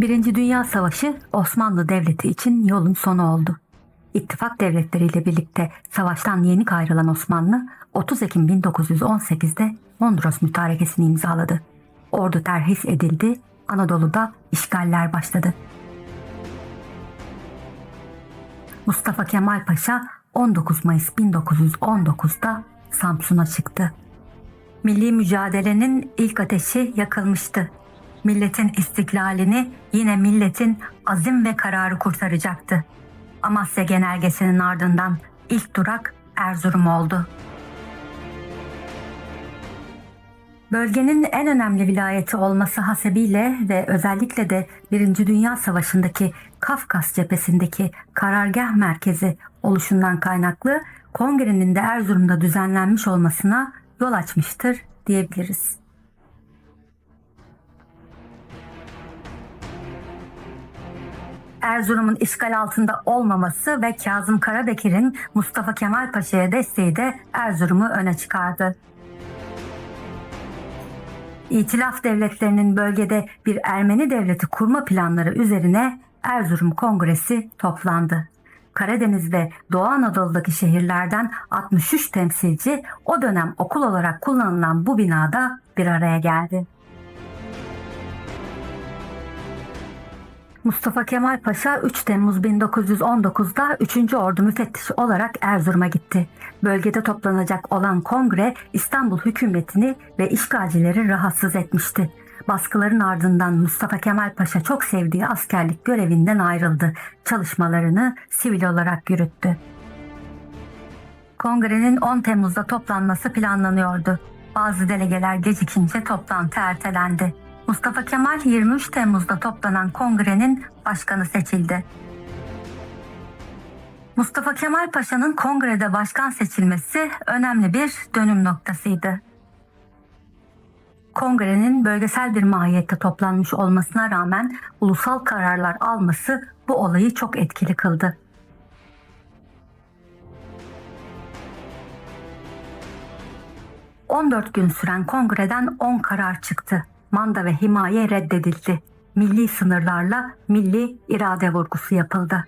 Birinci Dünya Savaşı Osmanlı Devleti için yolun sonu oldu. İttifak devletleriyle birlikte savaştan yenik ayrılan Osmanlı 30 Ekim 1918'de Mondros Mütarekesini imzaladı. Ordu terhis edildi, Anadolu'da işgaller başladı. Mustafa Kemal Paşa 19 Mayıs 1919'da Samsun'a çıktı. Milli mücadelenin ilk ateşi yakılmıştı. Milletin istiklalini yine milletin azim ve kararı kurtaracaktı. Amasya Genelgesi'nin ardından ilk durak Erzurum oldu. Bölgenin en önemli vilayeti olması hasebiyle ve özellikle de Birinci Dünya Savaşı'ndaki Kafkas cephesindeki karargah merkezi oluşundan kaynaklı kongrenin de Erzurum'da düzenlenmiş olmasına yol açmıştır diyebiliriz. Erzurum'un işgal altında olmaması ve Kazım Karabekir'in Mustafa Kemal Paşa'ya desteği de Erzurum'u öne çıkardı. İtilaf devletlerinin bölgede bir Ermeni devleti kurma planları üzerine Erzurum Kongresi toplandı. Karadeniz ve Doğu Anadolu'daki şehirlerden 63 temsilci o dönem okul olarak kullanılan bu binada bir araya geldi. Mustafa Kemal Paşa 3 Temmuz 1919'da 3. Ordu müfettişi olarak Erzurum'a gitti. Bölgede toplanacak olan kongre İstanbul hükümetini ve işgalcileri rahatsız etmişti. Baskıların ardından Mustafa Kemal Paşa çok sevdiği askerlik görevinden ayrıldı. Çalışmalarını sivil olarak yürüttü. Kongrenin 10 Temmuz'da toplanması planlanıyordu. Bazı delegeler gecikince toplantı ertelendi. Mustafa Kemal 23 Temmuz'da toplanan kongrenin başkanı seçildi. Mustafa Kemal Paşa'nın kongrede başkan seçilmesi önemli bir dönüm noktasıydı. Kongrenin bölgesel bir mahiyette toplanmış olmasına rağmen ulusal kararlar alması bu olayı çok etkili kıldı. ...14 gün süren kongreden 10 karar çıktı. Manda ve himaye reddedildi. Milli sınırlarla milli irade vurgusu yapıldı.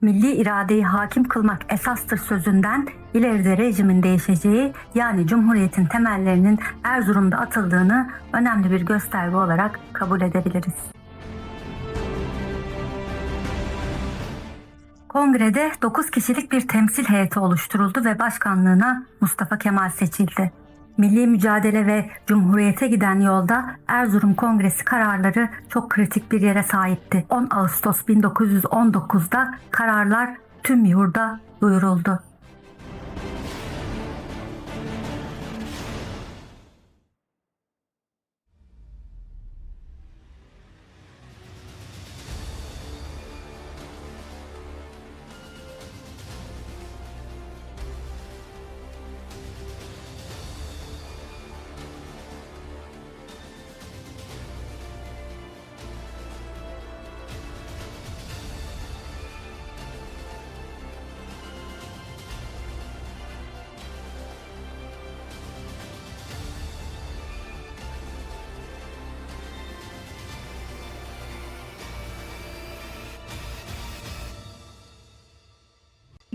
Milli iradeyi hakim kılmak esastır sözünden ileride rejimin değişeceği yani Cumhuriyet'in temellerinin Erzurum'da atıldığını önemli bir gösterge olarak kabul edebiliriz. Kongrede 9 kişilik bir temsil heyeti oluşturuldu ve başkanlığına Mustafa Kemal seçildi. Milli mücadele ve Cumhuriyete giden yolda Erzurum Kongresi kararları çok kritik bir yere sahipti. 10 Ağustos 1919'da kararlar tüm yurda duyuruldu.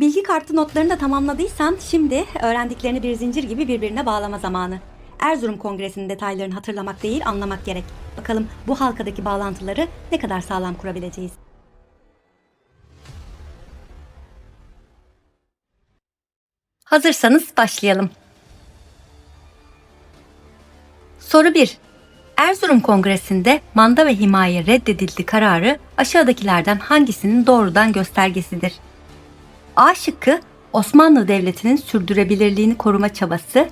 Bilgi kartı notlarını da tamamladıysan şimdi öğrendiklerini bir zincir gibi birbirine bağlama zamanı. Erzurum Kongresi'nin detaylarını hatırlamak değil anlamak gerek. Bakalım bu halkadaki bağlantıları ne kadar sağlam kurabileceğiz. Hazırsanız başlayalım. Soru 1. Erzurum Kongresi'nde manda ve himaye reddedildi kararı aşağıdakilerden hangisinin doğrudan göstergesidir? A şıkkı Osmanlı Devleti'nin sürdürebilirliğini koruma çabası,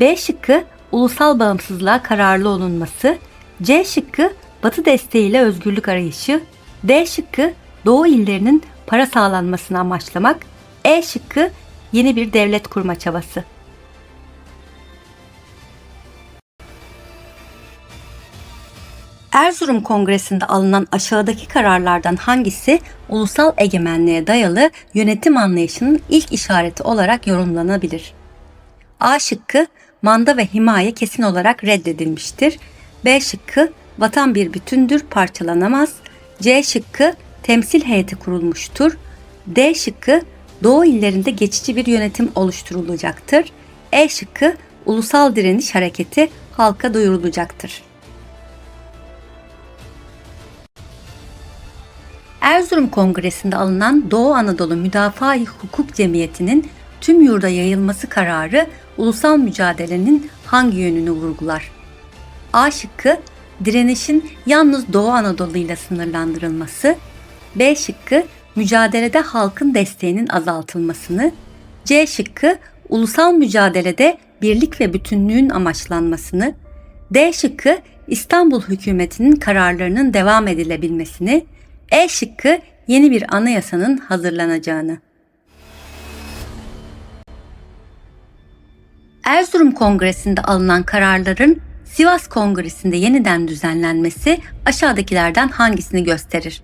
B şıkkı ulusal bağımsızlığa kararlı olunması, C şıkkı Batı desteğiyle özgürlük arayışı, D şıkkı Doğu illerinin para sağlanmasını amaçlamak, E şıkkı yeni bir devlet kurma çabası. Erzurum Kongresi'nde alınan aşağıdaki kararlardan hangisi ulusal egemenliğe dayalı yönetim anlayışının ilk işareti olarak yorumlanabilir? A şıkkı manda ve himaye kesin olarak reddedilmiştir. B şıkkı vatan bir bütündür, parçalanamaz. C şıkkı temsil heyeti kurulmuştur. D şıkkı Doğu illerinde geçici bir yönetim oluşturulacaktır. E şıkkı ulusal direniş hareketi halka duyurulacaktır. Erzurum Kongresi'nde alınan Doğu Anadolu Müdafaa Hukuk Cemiyeti'nin tüm yurda yayılması kararı ulusal mücadelenin hangi yönünü vurgular? A şıkkı direnişin yalnız Doğu Anadolu ile sınırlandırılması, B şıkkı mücadelede halkın desteğinin azaltılmasını, C şıkkı ulusal mücadelede birlik ve bütünlüğün amaçlanmasını, D şıkkı İstanbul hükümetinin kararlarının devam edilebilmesini, E şıkkı yeni bir anayasanın hazırlanacağını. Erzurum Kongresi'nde alınan kararların Sivas Kongresi'nde yeniden düzenlenmesi aşağıdakilerden hangisini gösterir?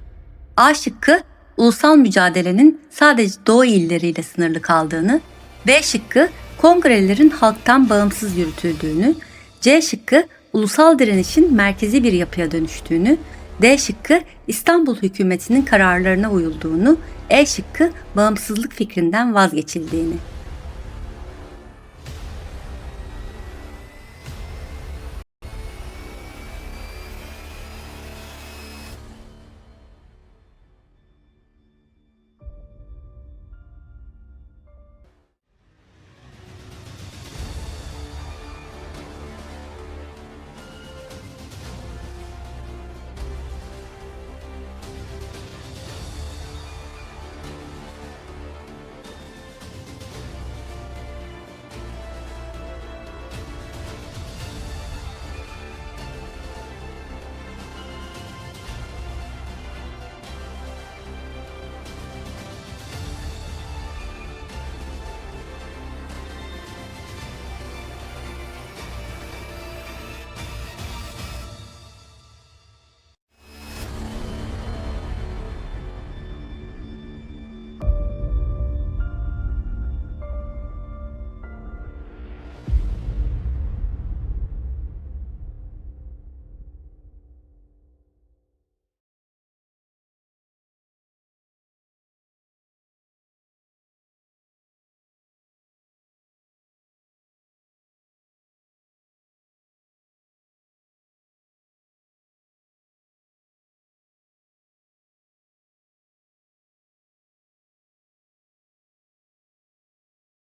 A şıkkı ulusal mücadelenin sadece Doğu illeriyle sınırlı kaldığını, B şıkkı kongrelerin halktan bağımsız yürütüldüğünü, C şıkkı ulusal direnişin merkezi bir yapıya dönüştüğünü, D şıkkı İstanbul hükümetinin kararlarına uyulduğunu, E şıkkı bağımsızlık fikrinden vazgeçildiğini.